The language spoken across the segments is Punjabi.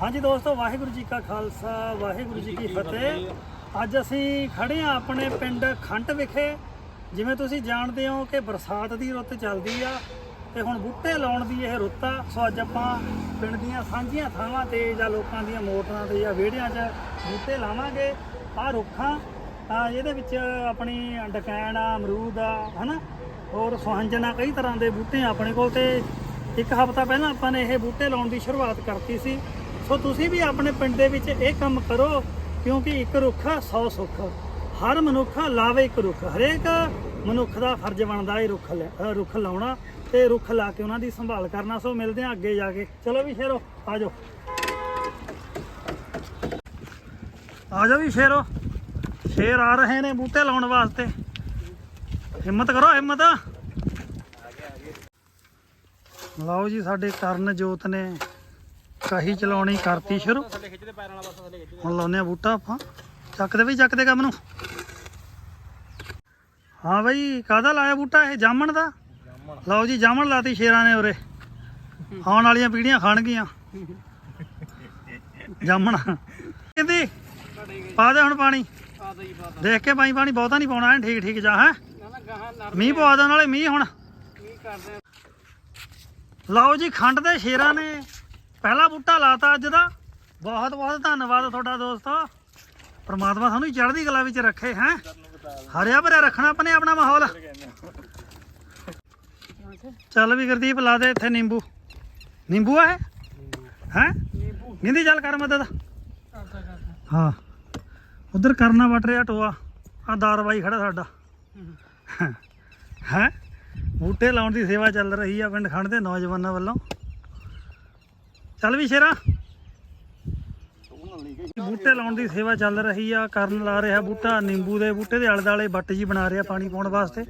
ਹਾਂਜੀ ਦੋਸਤੋ, ਵਾਹਿਗੁਰੂ ਜੀ ਕਾ ਖਾਲਸਾ, ਵਾਹਿਗੁਰੂ ਜੀ ਕੀ ਫਤਿਹ। ਅੱਜ ਅਸੀਂ ਖੜੇ ਆ ਆਪਣੇ ਪਿੰਡ ਖੰਟ ਵਿਖੇ। ਜਿਵੇਂ ਤੁਸੀਂ ਜਾਣਦੇ ਹੋ ਕਿ ਬਰਸਾਤ ਦੀ ਰੁੱਤ ਚੱਲਦੀ ਆ ਤੇ ਹੁਣ ਬੂਟੇ ਲਾਉਣ ਦੀ ਇਹ ਰੁੱਤ ਆ। ਸੋ ਅੱਜ ਆਪਾਂ ਪਿੰਡ ਦੀਆਂ ਸਾਂਝੀਆਂ ਥਾਵਾਂ ਤੇ ਜਾਂ ਲੋਕਾਂ ਦੀਆਂ ਮੋਟਰਾਂ ਤੇ ਜਾਂ ਵਿਹੜਿਆਂ 'ਚ ਬੂਟੇ ਲਾਵਾਂਗੇ। ਆਹ ਰੁੱਖਾਂ ਆ। ਇਹਦੇ ਵਿੱਚ ਆਪਣੀ ਡਕੈਣ ਆ, ਅਮਰੂਦ ਆ, ਹਨਾ? ਹੋਰ ਸੁਹੰਜਨਾ ਕਈ ਤਰ੍ਹਾਂ ਦੇ ਬੂਟੇ ਆ ਆਪਣੇ ਕੋਲ ਤੇ ਇੱਕ ਹਫ਼ਤਾ ਪਹਿਲਾਂ ਆਪਾਂ ਨੇ ਇਹ ਬੂਟੇ ਲਾਉਣ ਦੀ ਸ਼ੁਰੂਆਤ ਕਰਤੀ ਸੀ। ਸੋ ਤੁਸੀਂ ਵੀ ਆਪਣੇ ਪਿੰਡ ਦੇ ਵਿੱਚ ਇਹ ਕੰਮ ਕਰੋ, ਕਿਉਂਕਿ ਇੱਕ ਰੁੱਖ 100 ਸੁੱਖ। ਹਰ ਮਨੁੱਖ ਲਾਵੇ ਇੱਕ ਰੁੱਖ। ਹਰੇਕ ਮਨੁੱਖ ਦਾ ਫਰਜ਼ ਬਣਦਾ ਹੈ ਰੁੱਖ ਲੈ- ਰੁੱਖ ਲਾਉਣਾ ਤੇ ਰੁੱਖ ਲਾ ਕੇ ਉਹਨਾਂ ਦੀ ਸੰਭਾਲ ਕਰਨਾ। ਸੋ ਮਿਲਦੇ ਹਾਂ ਅੱਗੇ ਜਾ ਕੇ। ਚਲੋ ਵੀ ਸ਼ੇਰੋ, ਆ ਜਾਓ। ਆ ਜਾਓ ਵੀ ਸ਼ੇਰੋ। ਸ਼ੇਰ ਆ ਰਹੇ ਨੇ ਬੂਟੇ ਲਾਉਣ ਵਾਸਤੇ। ਹਿੰਮਤ ਕਰੋ, ਹਿੰਮਤ। ਲਓ ਜੀ, ਸਾਡੇ ਕਰਨ ਜੋਤ ਨੇ ਕਹੀ ਚਲਾਉਣੀ ਕਰਤੀ ਸ਼ੁਰੂ। ਥੱਲੇ ਹੁਣ ਲਾਉਨੇ ਆ ਬੂਟਾ ਆਪਾਂ। ਚੱਕਦੇ ਵੀ ਚੱਕਦੇ ਕੰਮ ਨੂੰ। ਹਾਂ ਬਈ, ਕਾਹਦਾ ਲਾਇਆ ਬੂਟਾ ਇਹ? ਜਾਮਣ ਦਾ? ਲਓ ਜੀ, ਜਾਮਣ ਲਾਤੀ ਸ਼ੇਰਾਂ ਨੇ ਉਰੇ। ਆਉਣ ਵਾਲੀਆਂ ਪੀੜ੍ਹੀਆਂ ਖਾਣਗੀਆਂ ਜਾਮਣ। ਕਹਿੰਦੀ, ਪਾ ਦੇ ਹੁਣ ਪਾਣੀ। ਦੇਖ ਕੇ ਪਾਈ ਪਾਣੀ, ਬਹੁਤਾ ਨਹੀਂ ਪਾਉਣਾ ਐਨ ਠੀਕ ਠੀਕ ਜਾ, ਹੈ। ਨਾ ਨਾ ਗਾਹਾਂ ਨਰ ਮੀਂਹ ਪਵਾ ਦੇਣ ਵਾਲੇ ਮੀਂਹ ਹੁਣ। ਲਓ ਜੀ, ਖੰਡ ਦੇ ਸ਼ੇਰਾਂ ਨੇ। ਪਹਿਲਾ ਬੂਟਾ ਲਾਤਾ ਅੱਜ ਦਾ। ਬਹੁਤ ਬਹੁਤ ਧੰਨਵਾਦ ਤੁਹਾਡਾ ਦੋਸਤੋ। ਪਰਮਾਤਮਾ ਤੁਹਾਨੂੰ ਚੜ੍ਹਦੀ ਕਲਾ ਵਿੱਚ ਰੱਖੇ, ਹੈ? ਹਰਿਆ ਭਰਿਆ ਰੱਖਣਾ ਆਪਣੇ ਆਪਣਾ ਮਾਹੌਲ। ਚੱਲ ਵੀ ਗੁਰਦੀਪ, ਲਾ ਦੇ ਇੱਥੇ ਨਿੰਬੂ। ਨਿੰਬੂ ਆ ਇਹ? ਹੈ? ਨਿੰਦੀ ਚੱਲ ਕਰ ਮਦਦ। ਹਾਂ। ਉਧਰ ਕਰਨਾ ਵਟ ਰਿਹਾ ਟੋਆ। ਆ ਦਾਰਵਾਈ ਖੜਾ ਸਾਡਾ। ਹੈ? ਬੂਟੇ ਲਾਉਣ ਦੀ ਸੇਵਾ ਚੱਲ ਰਹੀ ਆ ਪਿੰਡ ਖੰਡ ਦੇ ਨੌਜਵਾਨਾਂ ਵੱਲੋਂ। ਚੱਲ ਵੀ ਸ਼ੇਰਾ। ਬੂਟੇ ਲਾਉਣ ਦੀ ਸੇਵਾ ਚੱਲ ਰਹੀ ਆ ਕਰਨ ਲਾ ਰਿਹਾ ਬੂਟਾ ਨਿੰਬੂ ਦੇ ਬੂਟੇ ਦੇ ਆਲੇ ਦਾਲੇ ਬੱਟ ਜੀ ਬਣਾ ਰਿਹਾ ਪਾਣੀ ਪਾਉਣ ਵਾਸਤੇ।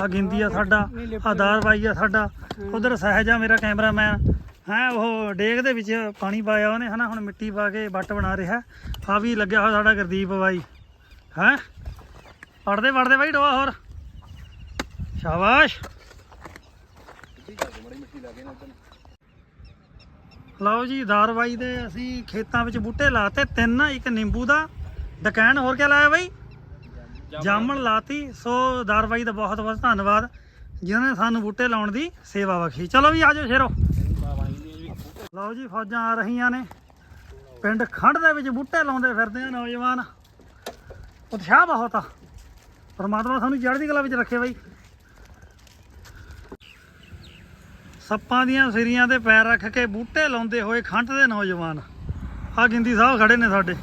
ਆ ਗਿੰਦੀ ਆ ਸਾਡਾ ਆ ਦਾਰਵਾਈ ਆ ਸਾਡਾ। ਉਧਰ ਸਹਿਜਾ ਮੇਰਾ ਕੈਮਰਾਮੈਨ। ਹੈ ਉਹ ਡੇਗ ਦੇ ਵਿੱਚ ਪਾਣੀ ਪਾਇਆ ਉਹਨੇ ਹਨਾ ਹੁਣ ਮਿੱਟੀ ਪਾ ਕੇ ਬੱਟ ਬਣਾ ਰਿਹਾ। ਆ ਵੀ ਲੱਗਿਆ ਹੋਇਆ ਸਾਡਾ ਗੁਰਦੀਪ ਬਾਈ। ਹੈ? ਪੜਦੇ ਪੜਦੇ ਬਾਈ ਡੋਆ ਹੋਰ। ਸ਼ਾਬਾਸ਼। ਲਓ ਜੀ ਦਾਰਵਾਈ ਦੇ ਅਸੀਂ ਖੇਤਾਂ ਵਿੱਚ ਬੂਟੇ ਲਾਤੇ ਤਿੰਨ ਇੱਕ ਨਿੰਬੂ ਦਾ। ਡਕੈਣ ਹੋਰ ਕੀ ਲਾਇਆ ਬਾਈ? ਜਾਮਣ। ਲਾਤੀ। ਸੋ ਦਾਰਵਾਈ ਦਾ ਬਹੁਤ ਬਹੁਤ ਧੰਨਵਾਦ ਜਿਨ੍ਹਾਂ ਨੇ ਸਾਨੂੰ ਬੂਟੇ ਲਾਉਣ ਦੀ ਸੇਵਾ ਬਖਸ਼ੀ। ਚਲੋ ਵੀ ਆਜੋ ਸ਼ੇਰੋ। ਲਓ ਜੀ ਫੌਜਾਂ ਆ ਰਹੀਆਂ ਨੇ। ਪਿੰਡ ਖੰਡ ਦੇ ਵਿੱਚ ਬੂਟੇ ਲਾਉਂਦੇ ਫਿਰਦੇ ਆ ਨੌਜਵਾਨ। ਉਤਸ਼ਾਹ ਬਹੁਤ ਆ। ਪਰਮਾਤਮਾ ਸਾਨੂੰ ਚੜ੍ਹਦੀ ਕਲਾ ਵਿੱਚ ਰੱਖੇ ਬਾਈ। ਸੱਪਾਂ ਦੀਆਂ ਸਿਰੀਆਂ ਤੇ ਪੈਰ ਰੱਖ ਕੇ ਬੂਟੇ ਲਾਉਂਦੇ ਹੋਏ ਖੰਡ ਦੇ ਨੌਜਵਾਨ। ਆ ਗਿੰਦੀ ਸਾਹਿਬ ਖੜੇ ਨੇ ਸਾਡੇ।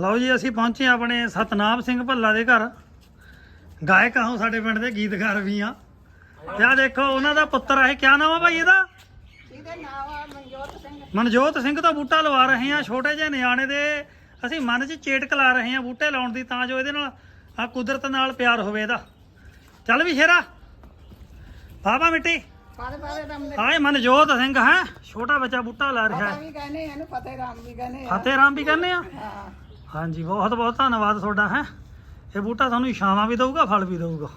ਲਓ ਜੀ ਅਸੀਂ ਪਹੁੰਚੇ ਹਾਂ ਆਪਣੇ ਸਤਨਾਮ ਸਿੰਘ ਭੱਲਾ ਦੇ ਘਰ। ਗਾਇਕ ਆਹੋ ਸਾਡੇ ਪਿੰਡ ਦੇ ਗੀਤਕਾਰ ਵੀ ਆ। ਤੇ ਆ ਦੇਖੋ ਉਹਨਾਂ ਦਾ ਪੁੱਤਰ ਆ ਇਹ। ਕਿਆ ਨਾਮ ਆ ਭਾਈ ਇਹਦਾ? ਇਹਦਾ ਨਾਮ ਆ ਮਨਜੋਤ ਸਿੰਘ। ਮਨਜੋਤ ਸਿੰਘ ਦਾ ਬੂਟਾ ਲਵਾ ਰਹੇ ਹਾਂ ਛੋਟੇ ਜਿਹੇ ਨਿਆਣੇ ਦੇ। ਅਸੀਂ ਮਨ 'ਚ ਚੇਟਕ ਲਾ ਰਹੇ ਹਾਂ ਬੂਟੇ ਲਾਉਣ ਦੀ ਤਾਂ ਜੋ ਇਹਦੇ ਨਾਲ ਆ ਕੁਦਰਤ ਨਾਲ ਪਿਆਰ ਹੋਵੇ ਇਹਦਾ। ਚੱਲ ਵੀ ਸ਼ੇਰਾ। ਬਾਬਾ ਮਿੱਟੀ। ਪਾਦੇ ਪਾਦੇ ਦਮ ਦੇ ਆਏ ਮਨਜੋਤ ਸਿੰਘ ਹੈ? ਛੋਟਾ ਬੱਚਾ ਬੂਟਾ ਲਾ ਰਿਹਾ। ਪਤਾ ਹੈ ਵੀ ਕਹਿੰਦੇ ਇਹਨੂੰ ਫਤਿਹ ਰਾਮ ਵੀ ਕਹਿੰਦੇ ਆ। ਫਤਿਹ ਰਾਮ ਵੀ ਕਹਿੰਦੇ ਆ? ਹਾਂ। ਹਾਂਜੀ ਬਹੁਤ ਬਹੁਤ ਧੰਨਵਾਦ ਤੁਹਾਡਾ ਹੈ? ਇਹ ਬੂਟਾ ਤੁਹਾਨੂੰ ਛਾਵਾਂ ਵੀ ਦਊਗਾ ਫਲ ਵੀ ਦਊਗਾ।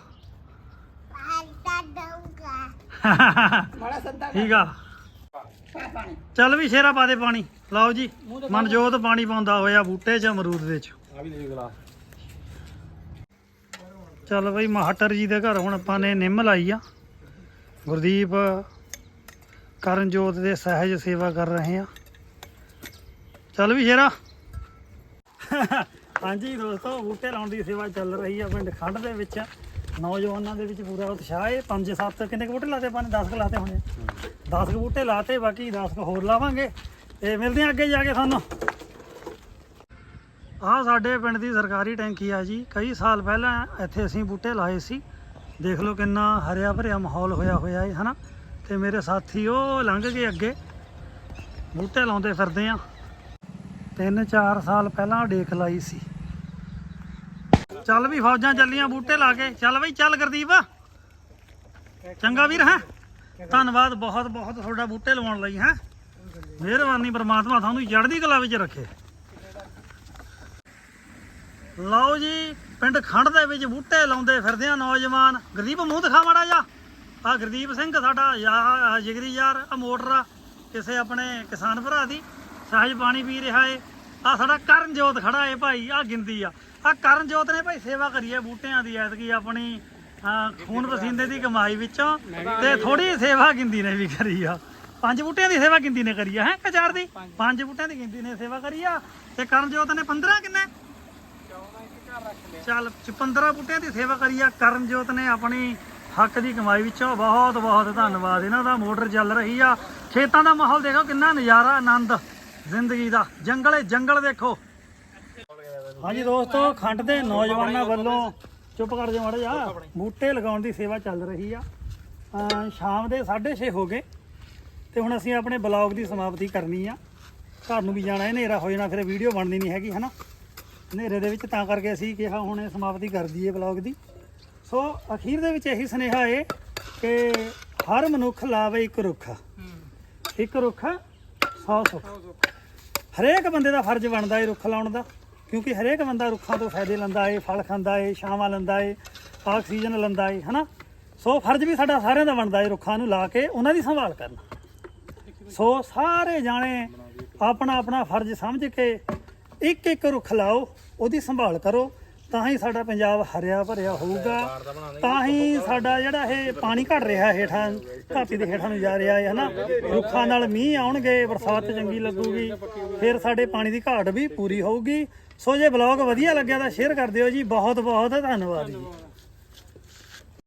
ਬੜਾ ਸੰਤਾ ਠੀਕ ਆ। ਪਾਣੀ ਚੱਲ ਵੀ ਸ਼ੇਰਾ ਪਾ ਦੇ ਪਾਣੀ। ਲਓ ਜੀ ਮਨਜੋਤ ਪਾਣੀ ਪਾਉਂਦਾ ਹੋਇਆ ਬੂਟੇ 'ਚ ਅਮਰੂਦ ਦੇ 'ਚ ਆ ਵੀ ਦੇ ਗਲਾਸ ਚੱਲ ਬਈ ਮਾਹਟਰ ਜੀ ਦੇ ਘਰ ਹੁਣ ਆਪਾਂ ਨੇ ਨਿੰਮ ਲਾਈ ਆ। ਗੁਰਦੀਪ, ਕਰਨਜੋਤ ਦੇ ਸਹਿਜ ਸੇਵਾ ਕਰ ਰਹੇ ਆ। ਚੱਲ ਵੀ ਸ਼ੇਰਾ। ਹਾਂਜੀ ਦੋਸਤੋ, ਬੂਟੇ ਲਾਉਣ ਦੀ ਸੇਵਾ ਚੱਲ ਰਹੀ ਆ ਪਿੰਡ ਖੰਡ ਦੇ ਵਿੱਚ। ਨੌਜਵਾਨਾਂ ਦੇ ਵਿੱਚ ਪੂਰਾ ਉਤਸ਼ਾਹ ਹੈ ਪੰਜ ਸੱਤ ਕਿੰਨੇ ਕੁ ਬੂਟੇ ਲਾਤੇ? ਆਪਾਂ ਨੇ 10 ਕੁ ਲਾਤੇ ਹੋਣੇ 10 ਕੁ ਬੂਟੇ ਲਾਤੇ, ਬਾਕੀ 10 ਕੁ ਹੋਰ ਲਾਵਾਂਗੇ। ਤੇ ਮਿਲਦੇ ਆ ਅੱਗੇ ਜਾ ਕੇ ਸਾਨੂੰ ਆਹ ਸਾਡੇ ਪਿੰਡ ਦੀ ਸਰਕਾਰੀ ਟੈਂਕੀ ਆ ਜੀ। ਕਈ ਸਾਲ ਪਹਿਲਾਂ ਇੱਥੇ ਅਸੀਂ ਬੂਟੇ ਲਾਏ ਸੀ। ਦੇਖ ਲਓ ਕਿੰਨਾ ਹਰਿਆ ਭਰਿਆ ਮਾਹੌਲ ਹੋਇਆ ਹੋਇਆ ਹੈ, ਹਨਾ? ਤੇ ਮੇਰੇ ਸਾਥੀ ਉਹ ਲੰਘ ਗਏ ਅੱਗੇ। ਬੂਟੇ ਲਾਉਂਦੇ ਫਿਰਦੇ ਆ। ਤਿੰਨ ਚਾਰ ਸਾਲ ਪਹਿਲਾਂ ਡੇਕ ਲਾਈ ਸੀ। ਚੱਲ ਵੀ ਫੌਜਾਂ ਚੱਲੀਆਂ ਬੂਟੇ ਲਾ ਕੇ। ਚੱਲ ਬਈ, ਚੱਲ ਗੁਰਦੀਪ। ਚੰਗਾ ਵੀਰ, ਹੈ? ਧੰਨਵਾਦ ਬਹੁਤ ਬਹੁਤ ਤੁਹਾਡਾ ਬੂਟੇ ਲਵਾਉਣ ਲਈ, ਹੈ? ਮਿਹਰਬਾਨੀ, ਪਰਮਾਤਮਾ ਤੁਹਾਨੂੰ ਚੜ੍ਹਦੀ ਕਲਾ ਵਿੱਚ ਰੱਖੇ। ਲਓ ਜੀ ਪਿੰਡ ਖੰਡ ਦੇ ਵਿੱਚ ਬੂਟੇ ਲਾਉਂਦੇ ਫਿਰਦੇ ਆ ਨੌਜਵਾਨ। ਗਰੀਬ ਮੂੰਹ ਦਿਖਾ ਮਾੜਾ ਜਾ ਆ ਗੁਰਦੀਪ ਸਿੰਘ ਸਾਡਾ ਜਿਗਰੀ ਯਾਰ ਆ ਮੋਟਰ ਆ ਕਿਸੇ ਆਪਣੇ ਕਿਸਾਨ ਭਰਾ ਦੀ। ਸਹਿਜ ਪਾਣੀ ਪੀ ਰਿਹਾ ਏ। ਆ ਸਾਡਾ ਕਰਨਜੋਤ ਖੜਾ ਏ ਭਾਈ ਆ ਗਿੰਦੀ ਆ। ਆ ਕਰਨਜੋਤ ਨੇ ਭਾਈ ਸੇਵਾ ਕਰੀ ਏ ਬੂਟਿਆਂ ਦੀ ਐਤਕੀ ਆਪਣੀ ਖੂਨ ਪਸੀਨੇ ਦੀ ਕਮਾਈ ਵਿੱਚੋਂ। ਤੇ ਥੋੜੀ ਸੇਵਾ ਗਿੰਦੀ ਨੇ ਵੀ ਕਰੀ ਆ। ਪੰਜ ਬੂਟਿਆਂ ਦੀ ਸੇਵਾ ਗਿੰਦੀ ਨੇ ਕਰੀ ਆ ਹੈ ਕਚਾਰ ਦੀ? ਪੰਜ। ਬੂਟਿਆਂ ਦੀ ਗਿੰਦੀ ਨੇ ਸੇਵਾ ਕਰੀ ਆ। ਤੇ ਕਰਨਜੋਤ ਨੇ 15 ਕਿੰਨੇ? ਚੱਲ 15 ਬੂਟਿਆਂ ਦੀ ਸੇਵਾ ਕਰੀ ਆ। ਕਰਨਜੋਤ ਨੇ ਆਪਣੀ ਹੱਕ ਦੀ ਕਮਾਈ ਵਿੱਚੋਂ ਬਹੁਤ ਬਹੁਤ ਧੰਨਵਾਦ। ਇਹਨਾਂ ਦਾ ਮੋਟਰ ਚੱਲ ਰਹੀ ਆ। ਖੇਤਾਂ ਦਾ ਮਾਹੌਲ ਦੇਖੋ ਕਿੰਨਾ ਨਜ਼ਾਰਾ, ਆਨੰਦ, ਜ਼ਿੰਦਗੀ ਦਾ। ਜੰਗਲੇ ਜੰਗਲ ਦੇਖੋ। ਹਾਂਜੀ ਦੋਸਤੋ, ਖੰਡ ਦੇ ਨੌਜਵਾਨਾਂ ਵੱਲੋਂ ਚੁੱਪ ਕਰ ਜਾ ਮਾੜਾ ਜਾ ਬੂਟੇ ਲਗਾਉਣ ਦੀ ਸੇਵਾ ਚੱਲ ਰਹੀ ਆ। ਸ਼ਾਮ ਦੇ 6:30 ਹੋ ਗਏ ਤੇ ਹੁਣ ਅਸੀਂ ਆਪਣੇ ਬਲੌਗ ਦੀ ਸਮਾਪਤੀ ਕਰਨੀ ਆ। ਘਰ ਨੂੰ ਵੀ ਜਾਣਾ ਹੈ, ਹਨੇਰਾ ਹੋ ਜਾਣਾ, ਫਿਰ ਵੀਡੀਓ ਬਣਨੀ ਨਹੀਂ ਹੈਗੀ, ਹਨਾ? ਹਨੇਰੇ ਦੇ ਵਿੱਚ ਤਾਂ ਕਰਕੇ ਅਸੀਂ ਕਿਹਾ ਹੁਣ ਇਹ ਸਮਾਪਤੀ ਕਰ ਦਈਏ ਬਲੌਗ ਦੀ। ਸੋ ਅਖੀਰ ਦੇ ਵਿੱਚ ਇਹੀ ਸੁਨੇਹਾ ਏ ਕਿ ਹਰ ਮਨੁੱਖ ਲਾਵੇ ਇੱਕ ਰੁੱਖ। ਇੱਕ ਰੁੱਖ 100 ਸੁੱਖ। ਹਰੇਕ ਬੰਦੇ ਦਾ ਫਰਜ਼ ਬਣਦਾ ਏ ਰੁੱਖ ਲਾਉਣ ਦਾ, ਕਿਉਂਕਿ ਹਰੇਕ ਬੰਦਾ ਰੁੱਖਾਂ ਤੋਂ ਫਾਇਦੇ ਲੈਂਦਾ ਏ, ਫਲ ਖਾਂਦਾ ਏ, ਛਾਵਾਂ ਲੈਂਦਾ ਏ, ਆਕਸੀਜਨ ਲੈਂਦਾ ਏ, ਹਨਾ? ਸੋ ਫਰਜ਼ ਵੀ ਸਾਡਾ ਸਾਰਿਆਂ ਦਾ ਬਣਦਾ ਏ ਰੁੱਖਾਂ ਨੂੰ ਲਾ ਕੇ ਉਹਨਾਂ ਦੀ ਸੰਭਾਲ ਕਰਨਾ। ਸੋ ਸਾਰੇ ਜਾਣੇ ਆਪਣਾ ਆਪਣਾ ਫਰਜ਼ ਸਮਝ ਕੇ ਇੱਕ ਇੱਕ ਰੁੱਖ ਲਾਓ, ਉਹਦੀ ਸੰਭਾਲ ਕਰੋ, ਤਾਂ ਹੀ ਸਾਡਾ ਪੰਜਾਬ ਹਰਿਆ ਭਰਿਆ ਹੋਊਗਾ। ਤਾਂ ਹੀ ਸਾਡਾ ਜਿਹੜਾ ਇਹ ਪਾਣੀ ਘਟ ਰਿਹਾ ਹੇਠਾਂ, ਧਰਤੀ ਦੇ ਹੇਠਾਂ ਨੂੰ ਜਾ ਰਿਹਾ ਹੈ, ਹਨਾ? ਰੁੱਖਾਂ ਨਾਲ ਮੀਂਹ ਆਉਣਗੇ, ਬਰਸਾਤ ਚੰਗੀ ਲੱਗੂਗੀ, ਫਿਰ ਸਾਡੇ ਪਾਣੀ ਦੀ ਘਾਟ ਵੀ ਪੂਰੀ ਹੋਊਗੀ। ਸੋ ਜੇ ਬਲੌਗ ਵਧੀਆ ਲੱਗਿਆ ਤਾਂ ਸ਼ੇਅਰ ਕਰ ਦਿਓ ਜੀ। ਬਹੁਤ ਬਹੁਤ ਧੰਨਵਾਦ ਜੀ।